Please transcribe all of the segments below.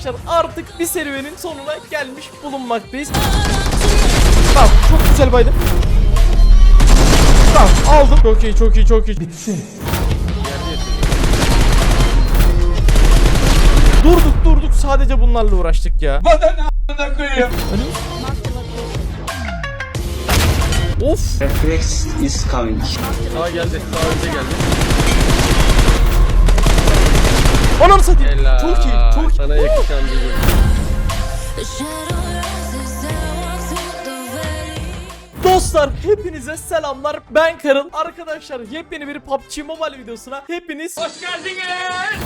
Arkadaşlar artık bir serüvenin sonuna gelmiş bulunmaktayız. Tamam çok güzel baydım. Tamam aldım. Çok iyi çok iyi çok iyi. Bitsin. Durduk durduk sadece bunlarla uğraştık ya. Önüm. Of. Reflex is coming. Aa geldi. Daha önce geldi. Ananı satayım. Helal. Çok iyi çok iyi. Sana yakışan bir gün. Dostlar hepinize selamlar. Ben Karıl Arkadaşlar yepyeni bir PUBG Mobile videosuna hepiniz Hoş geldiniz.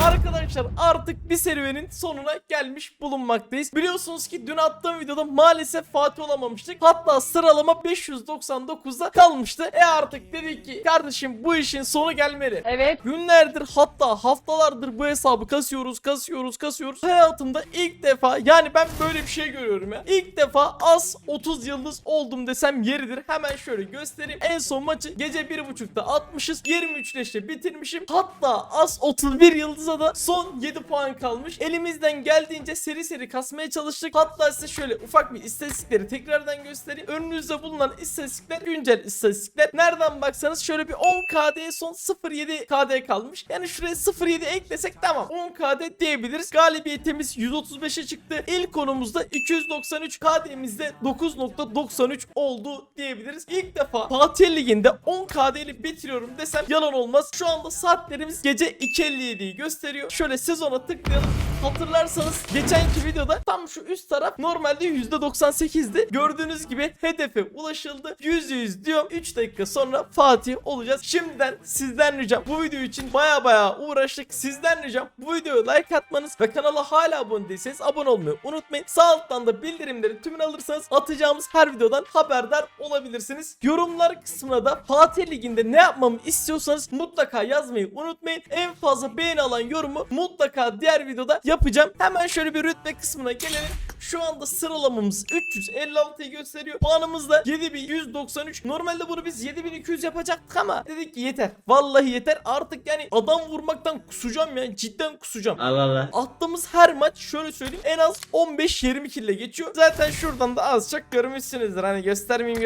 Arkadaşlar artık bir serüvenin sonuna gelmiş bulunmaktayız. Biliyorsunuz ki dün attığım videoda maalesef Fatih olamamıştık. Hatta sıralama 599'da kalmıştı. E artık dedik ki kardeşim bu işin sonu gelmeli. Evet. Günlerdir hatta haftalardır bu hesabı kasıyoruz kasıyoruz kasıyoruz. Hayatımda ilk defa yani ben böyle bir şey görüyorum ya. İlk defa az 30 yıldız oldum desem yeridir Hemen şöyle göstereyim. En son maçı gece 1.30'da atmışız. 23 leşle bitirmişim. Hatta az 31 yıldıza da son 7 puan kalmış. Elimizden geldiğince seri seri kasmaya çalıştık. Hatta size şöyle ufak bir istatistikleri tekrardan göstereyim. Önünüzde bulunan istatistikler güncel istatistikler. Nereden baksanız şöyle bir 10 KD son 0.7 KD kalmış. Yani şuraya 0.7 eklesek tamam. 10 KD diyebiliriz. Galibiyetimiz 135'e çıktı. İlk konumuzda 293 KD'mizde 9.93 oldu diyebiliriz İlk defa Fatih Ligi'nde 10 KD ile bitiriyorum desem yalan olmaz Şu anda saatlerimiz gece 2.57'yi gösteriyor Şöyle sezona tıklayalım Hatırlarsanız geçenki videoda tam şu üst taraf normalde %98'di. Gördüğünüz gibi hedefe ulaşıldı. %100 diyorum. 3 dakika sonra Fatih olacağız. Şimdiden sizden ricam bu video için baya baya uğraştık. Sizden ricam bu videoya like atmanız ve kanala hala abone değilseniz abone olmayı unutmayın. Sağ alttan da bildirimleri tümünü alırsanız atacağımız her videodan haberdar olabilirsiniz. Yorumlar kısmına da Fatih Ligi'nde ne yapmamı istiyorsanız mutlaka yazmayı unutmayın. En fazla beğeni alan yorumu mutlaka diğer videoda yapacağım. Hemen şöyle bir rütbe kısmına gelelim. Şu anda sıralamamız 356'yı gösteriyor. Puanımız da 7193. Normalde bunu biz 7200 yapacaktık ama dedik ki yeter. Vallahi yeter. Artık yani adam vurmaktan kusacağım ya. Cidden kusacağım. Allah Allah. Attığımız her maç şöyle söyleyeyim en az 15-20 kill ile geçiyor. Zaten şuradan da az çok görmüşsünüzdür. Hani göstermeyeyim göstermeyeyim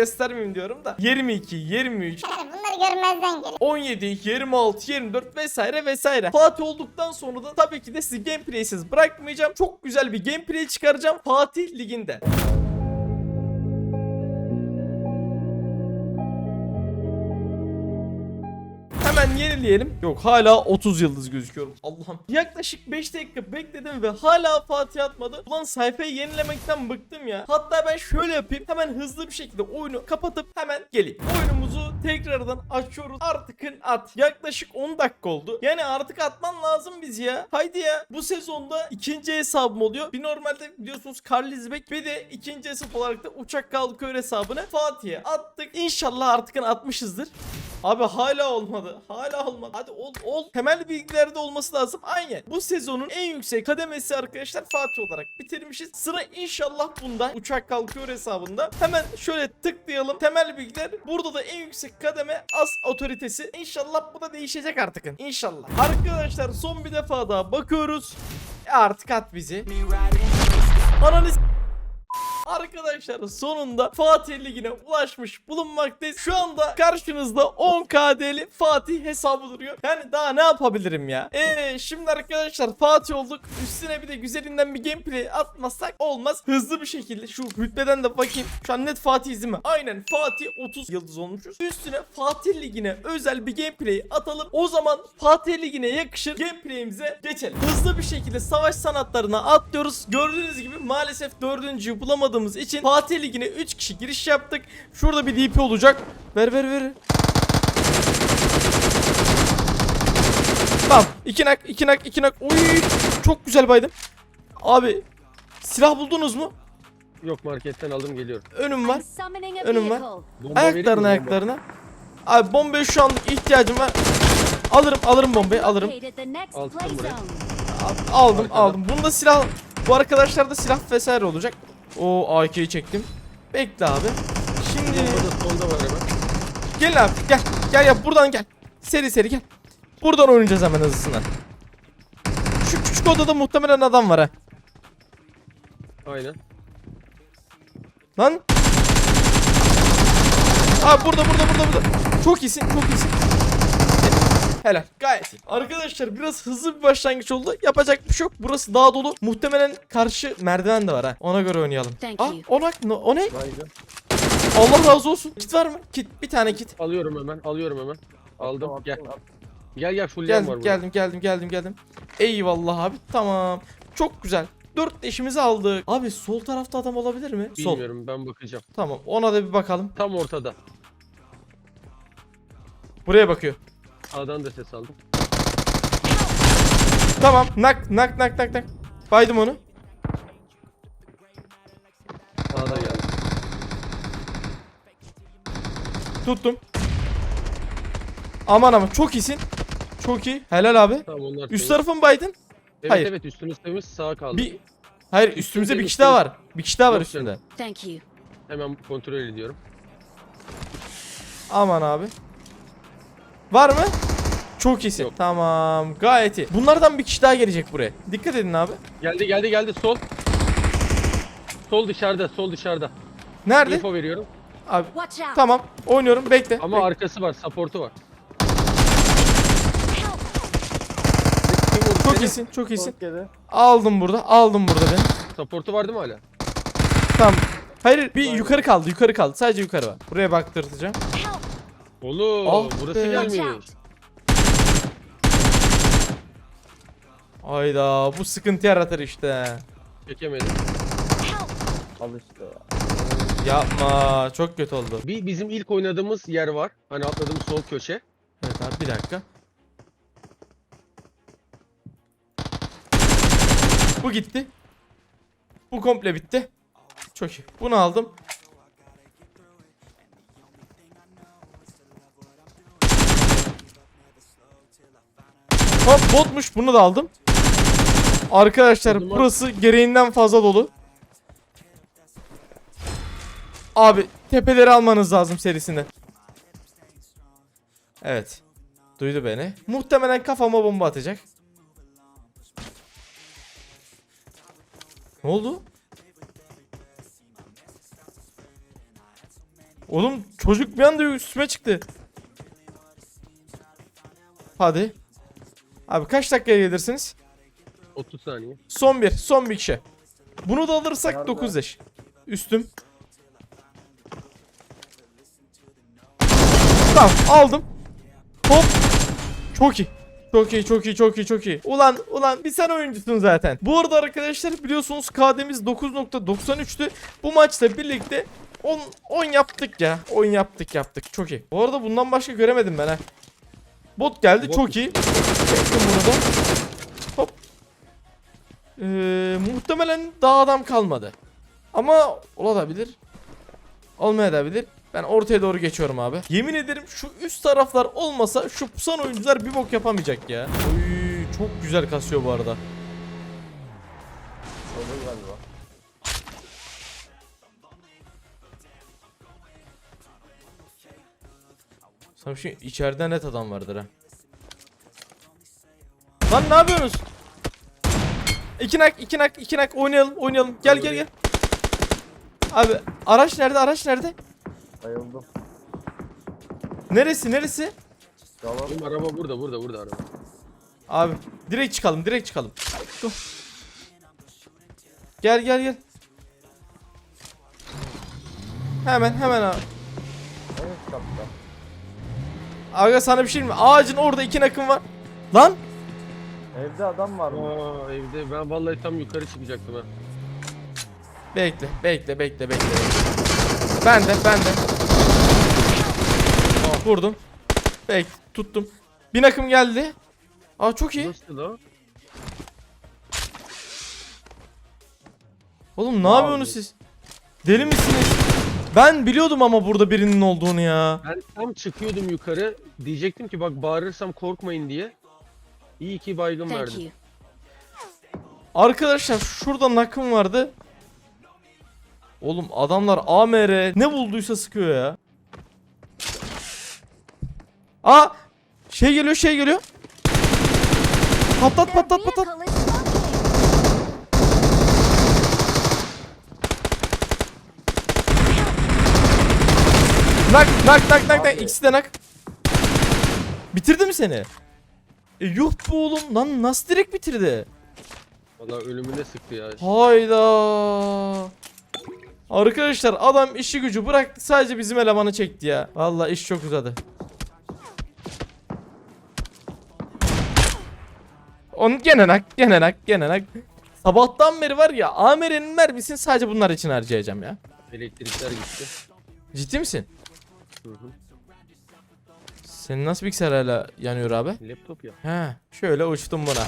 diyorum da. 22, 23, Bunları görmezden gelin. 17, 26, 24 vesaire vesaire. Fatih olduktan sonra da tabii ki de sizi gameplay'siz bırakmayacağım. Çok güzel bir gameplay çıkaracağım Fatih Ligi'nde. Hemen yenileyelim. Yok hala 30 yıldız gözüküyorum. Allah'ım. Yaklaşık 5 dakika bekledim ve hala Fatih atmadı. Ulan sayfayı yenilemekten bıktım ya. Hatta ben şöyle yapayım. Hemen hızlı bir şekilde oyunu kapatıp hemen geleyim. Oyunumuzu tekrardan açıyoruz. Artıkın at. Yaklaşık 10 dakika oldu. Yani artık atman lazım biz ya. Haydi ya. Bu sezonda ikinci hesabım oluyor. Bir normalde biliyorsunuz Karlizbek bir de ikinci hesap olarak da uçak kalkıyor hesabını Fatih'e attık. İnşallah artıkın atmışızdır. Abi hala olmadı. Hala olmadı. Hadi ol ol. Temel bilgilerde olması lazım. Aynen. Bu sezonun en yüksek kademesi arkadaşlar Fatih olarak bitirmişiz. Sıra inşallah bunda. Uçak kalkıyor hesabında. Hemen şöyle tıklayalım. Temel bilgiler. Burada da en yüksek kademe as otoritesi. İnşallah bu da değişecek artık. İnşallah. Arkadaşlar son bir defa daha bakıyoruz. E artık at bizi. Ananı s- Arkadaşlar sonunda Fatih Ligi'ne ulaşmış bulunmaktayız. Şu anda karşınızda 10 KD'li Fatih hesabı duruyor. Yani daha ne yapabilirim ya? Eee şimdi arkadaşlar Fatih olduk. Üstüne bir de güzelinden bir gameplay atmazsak olmaz. Hızlı bir şekilde şu rütbeden de bakayım. Şu an net Fatih izimi. Aynen Fatih 30 yıldız olmuşuz. Üstüne Fatih Ligi'ne özel bir gameplay atalım. O zaman Fatih Ligi'ne yakışır gameplay'imize geçelim. Hızlı bir şekilde savaş sanatlarına atlıyoruz. Gördüğünüz gibi maalesef dördüncüyü bulamadığımız için Fatih Ligi'ne 3 kişi giriş yaptık. Şurada bir DP olacak. Ver ver ver. Tamam. iki nak, iki nak, iki nak. Uy, çok güzel baydım. Abi silah buldunuz mu? Yok marketten aldım geliyorum. Önüm var. Önüm var. Bomba mi? Ayaklarına Bomba. ayaklarına. Abi bombaya şu anlık ihtiyacım var. Alırım alırım bombayı alırım. Aldım Aldım aldım. Bunda silah bu arkadaşlarda silah vesaire olacak. O AK'yi çektim. Bekle abi. Şimdi Bomba da solda var hemen. gel abi gel. Gel gel buradan gel. Seri seri gel. Buradan oynayacağız hemen hızlısından. Şu küçük odada muhtemelen adam var ha. Aynen. Lan. Abi burada burada burada burada. Çok iyisin çok iyisin. Helal gayet iyi. Arkadaşlar biraz hızlı bir başlangıç oldu. Yapacak bir şey yok. Burası daha dolu. Muhtemelen karşı merdiven de var ha. Ona göre oynayalım. Thank Aa, you. ona, no, o ne? Allah razı olsun. Kit var mı? Kit. Bir tane kit. Alıyorum hemen. Alıyorum hemen. Aldım. Attım, Gel. attım. Gel gel full yan var Geldim burada. geldim geldim geldim geldim. Eyvallah abi tamam. Çok güzel. Dört eşimizi aldık. Abi sol tarafta adam olabilir mi? Sol. Bilmiyorum ben bakacağım. Tamam ona da bir bakalım. Tam ortada. Buraya bakıyor. Sağdan da ses aldım. Tamam. Nak nak nak nak nak. Baydım onu. Sağda geldi. Tuttum. Aman aman çok iyisin. Çok iyi. Helal abi. Tamam onlar. Üst tarafı mı baydın? Evet hayır. evet üstümüz temiz sağ kaldı. Bir Hayır üstümüzde bir kişi daha var. Bir kişi daha var Yok üstünde. Thank you. Hemen kontrol ediyorum. Aman abi. Var mı? Çok iyisin. Yok. Tamam. Gayet iyi. Bunlardan bir kişi daha gelecek buraya. Dikkat edin abi. Geldi geldi geldi sol. Sol dışarıda sol dışarıda. Nerede? Info veriyorum. Abi tamam. Oynuyorum. Bekle. Ama Bekle. arkası var supportu var. Çok iyisin. Çok iyisin. Aldım burada. Aldım burada beni. Supportu var değil mi hala? Tamam. Hayır bir yukarı kaldı. Yukarı kaldı. Sadece yukarı var. Buraya baktırtacağım. Oğlum Ah burası be. Out. Ayda bu sıkıntı yaratır işte. Çekemedim. Al işte ya. Yapma. Çok kötü oldu. Bir bizim ilk oynadığımız yer var. Hani atladığımız sol köşe. Evet abi bir dakika. Bu gitti. Bu komple bitti. Çok iyi. Bunu aldım. Hop botmuş bunu da aldım. Arkadaşlar burası gereğinden fazla dolu. Abi tepeleri almanız lazım serisinden. Evet. Duydu beni. Muhtemelen kafama bomba atacak. Ne oldu? Oğlum çocuk bir anda üstüme çıktı. Hadi. Abi kaç dakikaya gelirsiniz? 30 saniye. Son bir. Son bir kişi. Bunu da alırsak Nerede? 9 leş. Üstüm. Tamam aldım. Hop. Çok iyi. Çok iyi, çok iyi, çok iyi, çok iyi. Ulan, ulan bir sen oyuncusun zaten. Bu arada arkadaşlar biliyorsunuz KD'miz 9.93'tü. Bu maçla birlikte 10, 10 yaptık ya. 10 yaptık yaptık. Çok iyi. Bu arada bundan başka göremedim ben ha. Bot geldi Bot çok iyi. Çektim bunu da. Hop. Ee, muhtemelen daha adam kalmadı. Ama olabilir. Olmayabilir. Ben ortaya doğru geçiyorum abi. Yemin ederim şu üst taraflar olmasa şu pusan oyuncular bir bok yapamayacak ya. Oy, çok güzel kasıyor bu arada. Bir şey içeride net adam vardır ha. Lan ne yapıyorsunuz? İki nak, iki nak, iki nak oynayalım, oynayalım. Gel gel gel. Abi araç nerede? Araç nerede? Bayıldım. Neresi? Neresi? Benim araba burada burada burada araba. Abi direkt çıkalım, direkt çıkalım. Gel gel gel. Hemen hemen abi. En üst katta. Aga sana bir şey mi? Ağacın orada iki nakım var. Lan Evde adam var mı? Aa evde ben vallahi tam yukarı çıkacaktım ha. Bekle, bekle, bekle, bekle. Ben de, ben de. Aa, vurdum. Bek, tuttum. Bir akım geldi. Aa çok iyi. Nasıl la? Oğlum ne yapıyorsunuz siz? Deli misiniz? Ben biliyordum ama burada birinin olduğunu ya. Ben tam çıkıyordum yukarı. Diyecektim ki bak bağırırsam korkmayın diye. İyi ki baygın Thank verdin. you. Arkadaşlar şurada nakım vardı. Oğlum adamlar AMR ne bulduysa sıkıyor ya. Aa şey geliyor şey geliyor. Patlat patlat patlat. Nak nak nak nak nak. İkisi de nak. Bitirdi mi seni? E yuh be oğlum lan nasıl direkt bitirdi? Valla ölümüne sıktı ya. Hayda. Arkadaşlar adam işi gücü bıraktı sadece bizim elemanı çekti ya. Vallahi iş çok uzadı. Onu gene nak, gene nak, gene nak. Sabahtan beri var ya Amer'in mermisini sadece bunlar için harcayacağım ya. Elektrikler gitti. Ciddi misin? Hı hı. Senin nasıl bilgisayar hala yanıyor abi? Laptop ya. He, şöyle uçtum buna.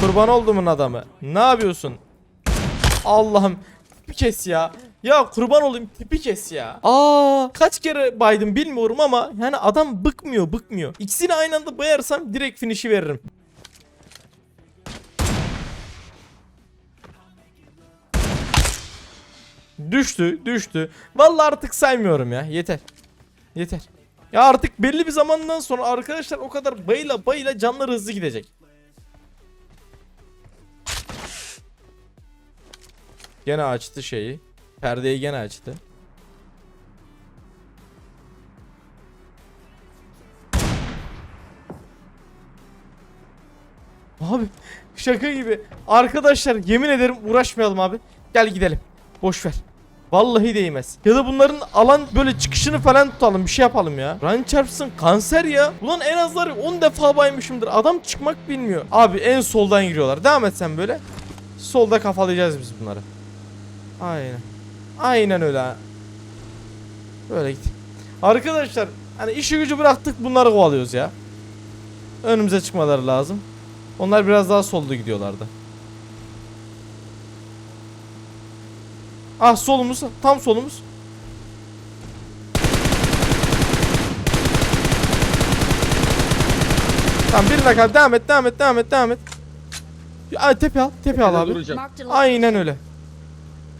Kurban olduğumun adamı. Ne yapıyorsun? Allah'ım tipi kes ya. Ya kurban olayım tipi kes ya. Aa kaç kere baydım bilmiyorum ama yani adam bıkmıyor bıkmıyor. İkisini aynı anda bayarsam direkt finish'i veririm. Düştü düştü. Vallahi artık saymıyorum ya yeter. Yeter. Ya artık belli bir zamandan sonra arkadaşlar o kadar bayıla bayıla canları hızlı gidecek. Gene açtı şeyi. Perdeyi gene açtı. Abi şaka gibi. Arkadaşlar yemin ederim uğraşmayalım abi. Gel gidelim. Boş ver. Vallahi değmez. Ya da bunların alan böyle çıkışını falan tutalım. Bir şey yapalım ya. Run çarpsın kanser ya. Ulan en azları 10 defa baymışımdır. Adam çıkmak bilmiyor. Abi en soldan giriyorlar. Devam et sen böyle. Solda kafalayacağız biz bunları. Aynen. Aynen öyle. Böyle git. Arkadaşlar hani işi gücü bıraktık bunları kovalıyoruz ya. Önümüze çıkmaları lazım. Onlar biraz daha solda gidiyorlardı. Ah solumuz tam solumuz. Tamam bir dakika devam et devam et devam et devam et. Ay tepe al tepe al abi. Duracağım. Aynen öyle.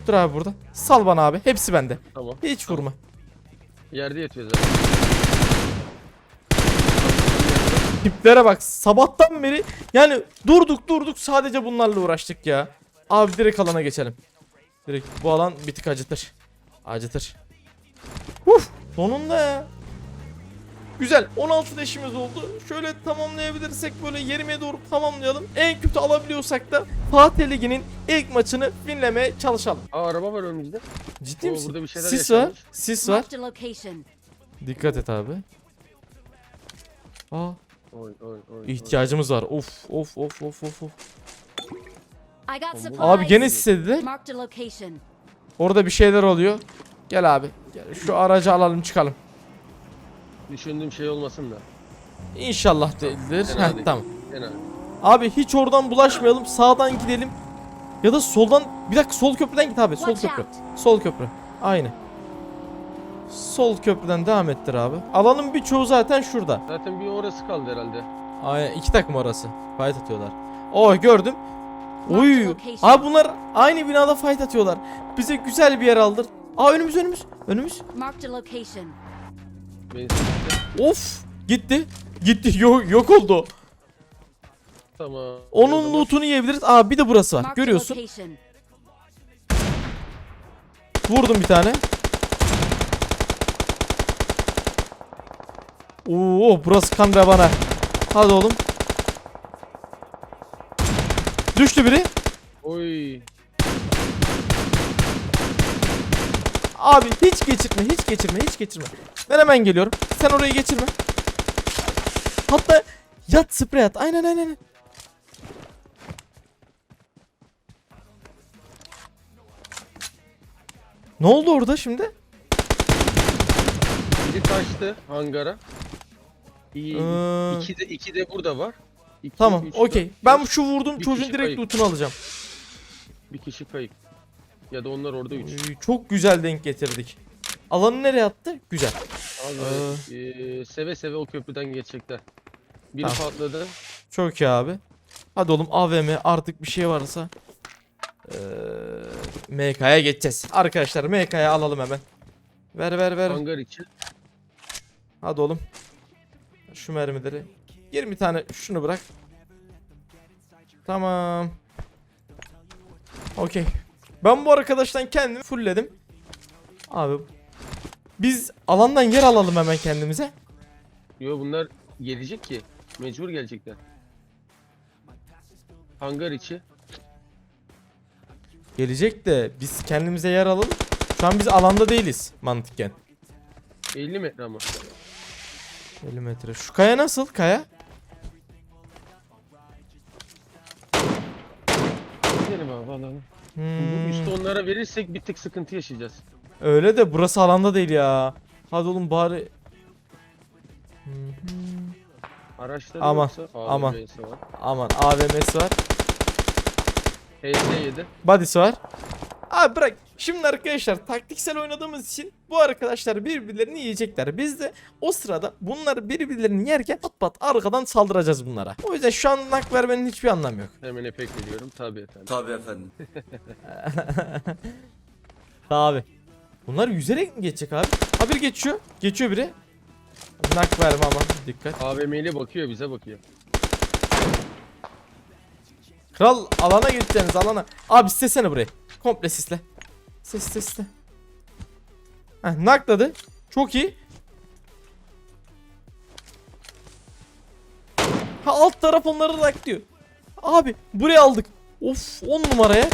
Dur abi burada. Sal bana abi. Hepsi bende. Tamam. Hiç vurma. Yerde yatıyor zaten. Tiplere bak. Sabahtan beri yani durduk durduk sadece bunlarla uğraştık ya. Abi direkt alana geçelim. Direkt bu alan bir tık acıtır. Acıtır. Uf, sonunda ya. Güzel 16 leşimiz oldu. Şöyle tamamlayabilirsek böyle 20'ye doğru tamamlayalım. En kötü alabiliyorsak da Fatih Ligi'nin ilk maçını finlemeye çalışalım. Aa araba var önümüzde. Ciddi Oo, misin? burada bir şeyler Sis var. yaşanmış. Sis var. A location. Dikkat et abi. Aa, Oy oy oy. ihtiyacımız var. Of of of of of of. I got supplies. Abi gene location. Orada bir şeyler oluyor. Gel abi. Gel şu aracı alalım çıkalım. Düşündüğüm şey olmasın da. İnşallah değildir. Heh, değil. tamam. Fena. Abi hiç oradan bulaşmayalım. Sağdan gidelim. Ya da soldan bir dakika sol köprüden git abi. Sol Watch köprü. out. Sol köprü. Aynı. Sol köprüden devam ettir abi. Alanın birçoğu zaten şurada. Zaten bir orası kaldı herhalde. Aynen iki takım orası. Fight atıyorlar. Oh gördüm. Location. Abi bunlar aynı binada fight atıyorlar. Bize güzel bir yer aldır. Aa önümüz önümüz. Önümüz. Of. Gitti. Gitti. Yok, yok oldu. Tamam. O Onun zaman lootunu yiyebiliriz. Aa bir de burası var. Görüyorsun. Vurdum bir tane. Oo burası kan bana. Hadi oğlum. Düştü biri. Oy. Abi hiç geçirme, hiç geçirme, hiç geçirme. Ben hemen geliyorum. Sen orayı geçirme. Hatta yat sprey at. Aynen aynen. Ne oldu orada şimdi? Biri kaçtı hangara. İyi. Ee. İki de iki de burada var. İki, Tamam, üç, okey. dört, Ben beş. şu vurdum Bir çocuğun kişi direkt kayıp. lootunu alacağım. bir kişi kayıp. Ya da onlar orada üç. Ee, Çok güzel denk getirdik. Alanı nereye attı? Güzel. Abi eee, seve seve o köprüden geçecekler. Biri Tamam. patladı. Çok iyi abi. Hadi oğlum AVM artık bir şey varsa. Ee, MK'ya geçeceğiz. Arkadaşlar MK'ya alalım hemen. Ver ver ver. Hangar içi. Hadi oğlum. Şu mermileri. 20 tane şunu bırak. Tamam. Okey. Ben bu arkadaştan kendimi fullledim. Abi biz alandan yer alalım hemen kendimize. Yo bunlar gelecek ki. Mecbur gelecekler. Hangar içi. Gelecek de biz kendimize yer alalım. Şu an biz alanda değiliz mantıken. 50 metre ama. 50 metre. Şu kaya nasıl kaya? Bu Hmm, üstü onlara verirsek bir tık sıkıntı yaşayacağız. Öyle de burası alanda değil ya. Hadi oğlum bari. Hı hı. Araçları Aman, yoksa aman. AVM'si var. Aman AVM'si var. HS7. Body'si var. Abi bırak. Şimdi arkadaşlar taktiksel oynadığımız için bu arkadaşlar birbirlerini yiyecekler. Biz de o sırada bunlar birbirlerini yerken pat pat arkadan saldıracağız bunlara. O yüzden şu an nak vermenin hiçbir anlamı yok. Hemen efekt veriyorum. Tabii efendim. Tabii efendim. Abi. Bunlar yüzerek mi geçecek abi? Ha biri geçiyor. Geçiyor biri. Nak verme ama dikkat. AVM'li bakıyor bize bakıyor. Kral alana gideceksiniz alana. Abi sislesene burayı. Komple sisle. Sis sisle. Heh nakladı. Çok iyi. Ha alt taraf onları naklıyor. Abi buraya aldık. Of 10 numaraya.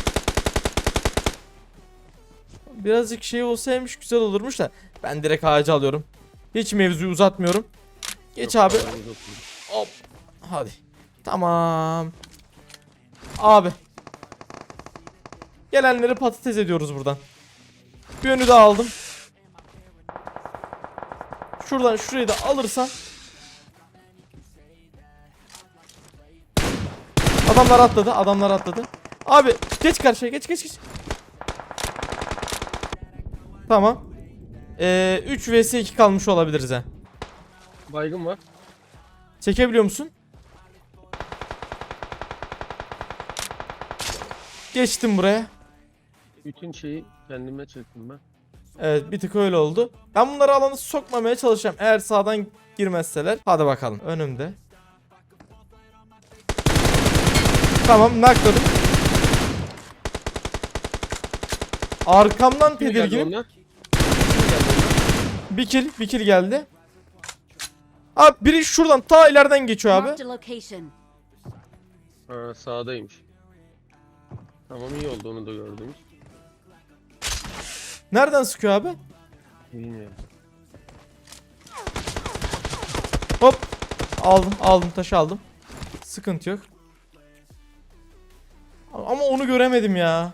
Birazcık şey olsaymış güzel olurmuş da. Ben direkt ağacı alıyorum. Hiç mevzuyu uzatmıyorum. Geç Yok, abi. Hop. Hadi. Tamam. Abi. Gelenleri patates ediyoruz buradan. Bir önü de aldım. Şuradan şurayı da alırsan. Adamlar atladı. Adamlar atladı. Abi geç karşıya geç geç geç. Tamam. Ee, 3 vs 2 kalmış olabiliriz ha. Baygın var. Çekebiliyor musun? Geçtim buraya. Bütün şeyi kendime çektim ben. Evet bir tık öyle oldu. Ben bunları alanı sokmamaya çalışacağım. Eğer sağdan girmezseler. Hadi bakalım. Önümde. Tamam nakladım. Arkamdan Kim geldi tedirginim. onlar? Bir kill, bir kill geldi. Abi biri şuradan ta ileriden geçiyor abi. Marked a location. Ha, sağdaymış. Tamam iyi oldu onu da gördüm. Nereden sıkıyor abi? Bilmiyorum. Hop. Aldım, aldım, taşı aldım. Sıkıntı yok. Ama onu göremedim ya.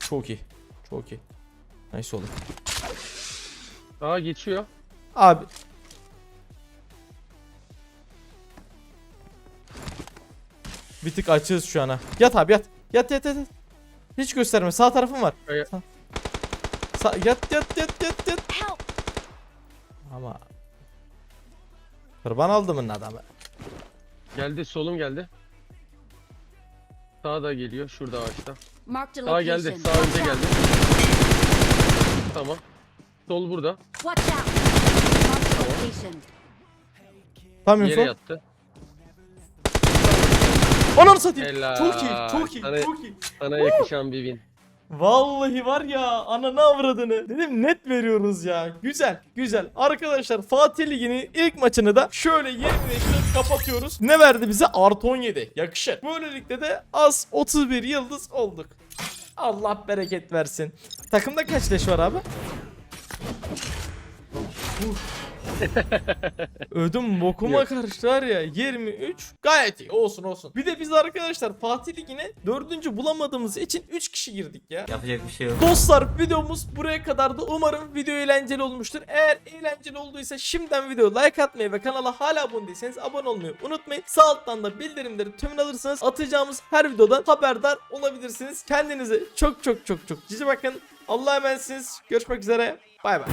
Çok iyi. Çok iyi. Nice oldu. Aa geçiyor. Abi. Bir tık açığız şu ana. Yat abi yat. Yat yat yat. yat. Hiç gösterme. Sağ tarafım var. Kaya- Sağ. Sağ- yat yat yat yat yat. Ama Kurban aldım adamı. Geldi solum geldi. Sağ da geliyor şurada ağaçta. Sağ geldi. Sağ önce geldi. Tamam. Sol burada. Location. Tam Yere info. yattı. Ananı satayım. Helal. Çok iyi, çok iyi, Sana- çok iyi. Sana yakışan bir win. Vallahi var ya ananı avradını. Dedim net veriyoruz ya. Güzel güzel. Arkadaşlar Fatih Ligi'nin ilk maçını da şöyle 20 kapatıyoruz. Ne verdi bize? Artı 17. Yakışır. Böylelikle de az 31 yıldız olduk. Allah bereket versin. Takımda kaç leş var abi? Ödüm bokuma Yok. karıştı var ya 23 gayet iyi olsun olsun. Bir de biz arkadaşlar Fatih Ligi'ne dördüncü bulamadığımız için 3 kişi girdik ya. Yapacak bir şey yok. Dostlar videomuz buraya kadardı. Umarım video eğlenceli olmuştur. Eğer eğlenceli olduysa şimdiden video like atmayı ve kanala hala abone değilseniz abone olmayı unutmayın. Sağ alttan da bildirimleri tümünü alırsanız atacağımız her videodan haberdar olabilirsiniz. Kendinize çok çok çok çok cici bakın. Allah'a emanetsiniz. Görüşmek üzere. Bay bay.